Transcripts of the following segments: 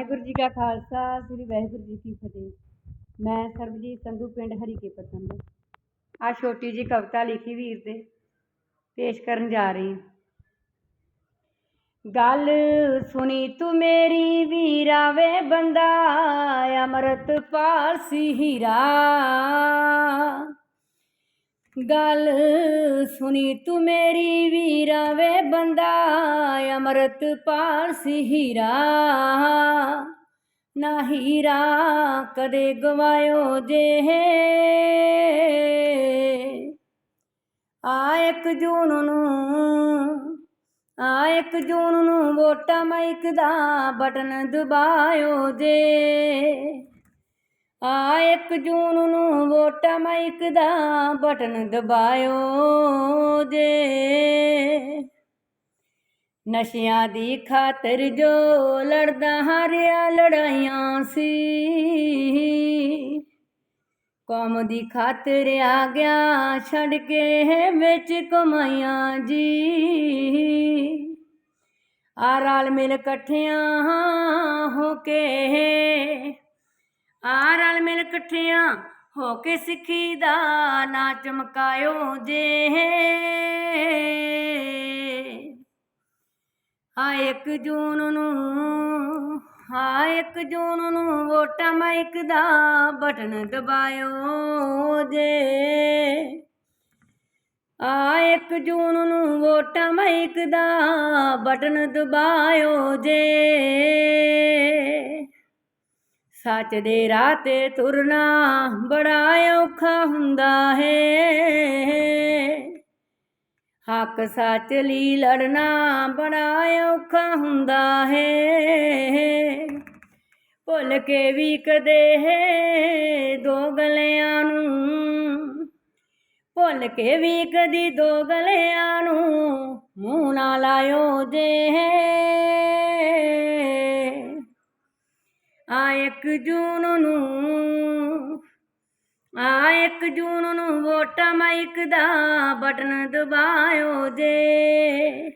ਵਾਹਿਗੁਰੂ ਜੀ ਕਾ ਖਾਲਸਾ, ਸ੍ਰੀ ਵਾਹਿਗੁਰੂ ਜੀ ਕੀ ਫਤਿਹ। ਮੈਂ ਸਰਬਜੀਤ ਸੰਧੂ, ਪਿੰਡ ਹਰੀਕੇ ਪੱਤਨ ਦਾ। ਆ ਛੋਟੀ ਜੀ ਕਵਿਤਾ ਲਿਖੀ ਵੀਰ ਤੇ ਪੇਸ਼ ਕਰਨ ਜਾ ਰਹੀ ਹਾਂ। ਗੱਲ ਸੁਣੀ ਤੂੰ ਮੇਰੀ ਵੀਰਾ ਵੇ ਬੰਦਾ, ਅਮਰਤ ਪਾਰਸੀ ਹੀਰਾ। ਗੱਲ ਸੁਣੀ ਤੂੰ ਮੇਰੀ ਵੀਰਾ ਵੇ ਬੰਦਾ ਅਮਰਤ ਪਾਰਸੀ ਹੀਰਾ। ਨਾ ਹੀਰਾ ਕਦੇ ਗਵਾਇਓ ਜੇ ਆ ਇੱਕ ਜੂਨ ਨੂੰ, ਆ ਇੱਕ ਜੂਨ ਨੂੰ ਵੋਟਾ ਮਾਈਕ ਦਾ ਬਟਨ ਦਬਾਇਓ ਜੇ ਆ ਇੱਕ ਜੂਨ ਨੂੰ ਵੋਟਾ ਮਾਈਕ ਦਾ ਬਟਨ ਦਬਾਇਓ ਜੇ ਨਸ਼ਿਆਂ ਦੀ ਖਾਤਰ ਜੋ ਲੜਦਾ ਹਾਰਿਆ ਲੜਾਈਆਂ ਸੀ। ਕੌਮ ਦੀ ਖਾਤਰ ਆ ਗਿਆ ਛੱਡ ਕੇ ਵਿੱਚ ਕਮਾਈਆਂ ਜੀ। ਆ ਰਲ ਮਿਲ ਇਕੱਠਿਆਂ ਹੋ ਕੇ ਆ ਰਲ ਮਿਲ ਇਕੱਠਿਆਂ ਹੋ ਕੇ ਸਿੱਖੀ ਦਾ ਨਾ ਚਮਕਾਇਓ ਜੇ। ਆ ਇੱਕ ਜੂਨ ਨੂੰ, ਆ ਇੱਕ ਜੂਨ ਨੂੰ ਵੋਟਾਂ ਮਾਈਕ ਦਾ ਬਟਨ ਦਬਾਇਓ ਜੇ। ਆ ਇੱਕ ਜੂਨ ਨੂੰ ਵੋਟਾਂ ਮਾਈਕ ਦਾ ਬਟਨ ਦਬਾਇਓ ਜੇ। ਸੱਚ ਦੇ ਰਾਹ ਤੇ ਤੁਰਨਾ ਬੜਾ ਔਖਾ ਹੁੰਦਾ ਹੈ। ਹੱਕ ਸੱਚ ਲਈ ਲੜਨਾ ਬੜਾ ਔਖਾ ਹੁੰਦਾ ਹੈ। ਭੁੱਲ ਕੇ ਵੀ ਕਦੇ ਦੋ ਗਲਿਆਂ ਨੂੰ। ਭੁੱਲ ਕੇ ਵੀ ਕਦੀ ਦੋ ਗਲਿਆਂ ਨੂੰ ਮੂੰਹ ਨਾ ਲਾਇਓ ਜੇ ਆ ਇੱਕ ਜੂਨ ਨੂੰ ਆ ਇੱਕ ਜੂਨ ਨੂੰ ਵੋਟਾਂ ਮਾਈਕ ਦਾ ਬਟਨ ਦਬਾਇਓ ਜੇ।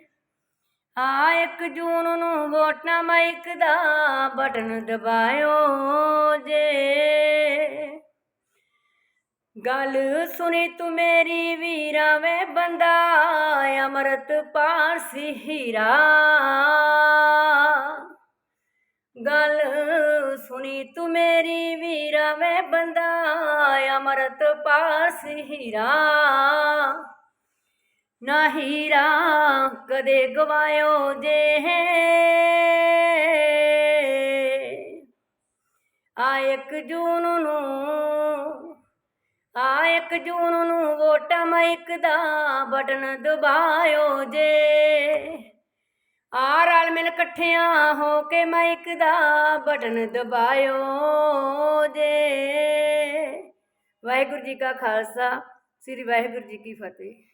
ਆ ਇੱਕ ਜੂਨ ਨੂੰ ਵੋਟਾਂ ਮਾਈਕ ਦਾ ਬਟਨ ਦਬਾਇਓ ਜੇ। ਗੱਲ ਸੁਣੀ ਤੂੰ ਮੇਰੀ ਵੀਰਾ ਵੇ, ਬੰਦਾ ਅਮਰਤ ਪਾਰਸੀ ਹੀਰਾ। ਗੱਲ ਸੁਣੀ ਤੂੰ ਮੇਰੀ ਵੀਰਾ, ਮੈਂ ਬੰਦਾ ਅਮਰਤ ਪਾਸ ਹੀਰਾ। ਨਾ ਹੀਰਾ ਕਦੇ ਗਵਾਇਓ ਜੇ ਆ ਇੱਕ ਜੂਨ ਨੂੰ, ਆ ਇੱਕ ਜੂਨ ਨੂੰ ਵੋਟਾਂ ਮਾਈਕ ਦਾ ਬਟਨ ਦਬਾਇਓ ਜੇ। ਮਿਲ ਇਕੱਠਿਆਂ ਹੋ ਕੇ ਮਾਈਕ ਦਾ ਬਟਨ ਦਬਾਇਓ ਜੇ। ਵਾਹਿਗੁਰੂ ਜੀ ਕਾ ਖਾਲਸਾ, ਸ੍ਰੀ ਵਾਹਿਗੁਰੂ ਜੀ ਕੀ ਫਤਿਹ।